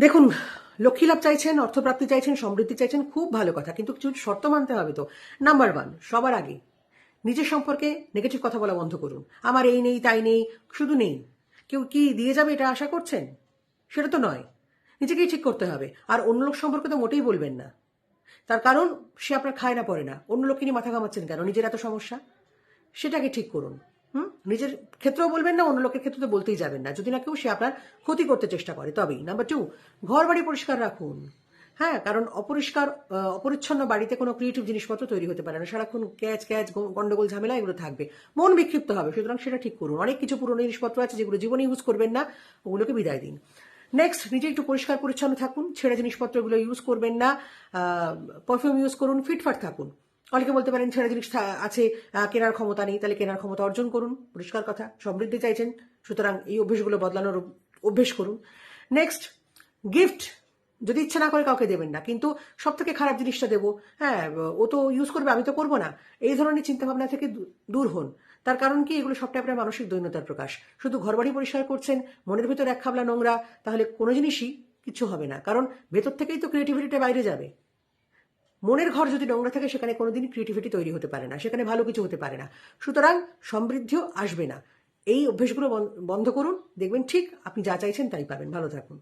দেখুন লক্ষ্মী লাভ চাইছেন, অর্থপ্রাপ্তি চাইছেন, সমৃদ্ধি চাইছেন, খুব ভালো কথা, কিন্তু কিছু শর্ত মানতে হবে তো। নাম্বার ওয়ান সবার আগে নিজের সম্পর্কে নেগেটিভ কথা বলা বন্ধ করুন। আমার এই নেই, তাই নেই, শুধু নেই। কেউ কি দিয়ে যাবে এটা আশা করছেন? সেটা তো নয়। নিজেকেই ঠিক করতে হবে। আর অন্য লোক সম্পর্কে তো মোটেই বলবেন না। তার কারণ, সে আপনার খায় না, পড়ে না। অন্য লোককে নিয়ে মাথা ঘামাচ্ছেন কেন? নিজের এত সমস্যা? সেটাকে ঠিক করুন। হুম? নিজের ক্ষেত্রেও বলবেন না, অন্য লোকের ক্ষেত্রে তো বলতেই যাবেন না। যদি না কেউ, সে আপনার ক্ষতি করতে চেষ্টা করে, তবেই। নাম্বার টু ঘর বাড়ি পরিষ্কার রাখুন। হ্যাঁ কারণ অপরিষ্কার অপরিচ্ছন্ন বাড়িতে কোনো ক্রিয়েটিভ জিনিসপত্র তৈরি হতে পারে না। সারাক্ষণ ক্যাচ ক্যাচ গন্ডগোল, ঝামেলা, এগুলো থাকবে। মন বিক্ষিপ্ত হবে, সুতরাং সেটা ঠিক করুন। অনেক কিছু পুরনো জিনিসপত্র আছে যেগুলো জীবনে ইউজ করবেন না, ওগুলোকে বিদায় দিন। নেক্সট নিজে একটু পরিষ্কার পরিচ্ছন্ন থাকুন। ছেঁড়া জিনিসপত্রগুলো ইউজ করবেন না। পারফিউম ইউজ করুন, ফিটফাট থাকুন। অনেকে বলতে পারেন ছেঁড়া জিনিস আছে কেনার ক্ষমতা নেই, তাহলে কেনার ক্ষমতা অর্জন করুন, পরিষ্কার কথা, সমৃদ্ধি চাইছেন, সুতরাং এই অভ্যেসগুলো বদলানোর অভ্যেস করুন। নেক্সট গিফট যদি ইচ্ছে না করে কাউকে দেবেন না, কিন্তু সব থেকে খারাপ জিনিসটা দেবো হ্যাঁ ও তো ইউজ করবে, আমি তো করব না, এই ধরনের চিন্তাভাবনা থেকে দূর হন। তার কারণ কি? এগুলো সবটাই আপনার মানসিক দৈন্যতার প্রকাশ। শুধু ঘরবাড়ি পরিষ্কার করছেন, মনের ভিতর এক খাবলা নোংরা, তাহলে কোনো জিনিসই কিছু হবে না, কারণ ভেতর থেকেই তো ক্রিয়েটিভিটিটা বাইরে যাবে। মনের ঘর যদি নোংরা থাকে, সেখানে কোনোদিন ক্রিয়েটিভিটি তৈরি হতে পারে না, সেখানে ভালো কিছু হতে পারে না। সুতরাং সমৃদ্ধিও আসবে না। এই অভ্যেসগুলো বন- বন্ধ করুন, দেখবেন ঠিক আপনি যা চাইছেন তাই পাবেন। ভালো থাকুন।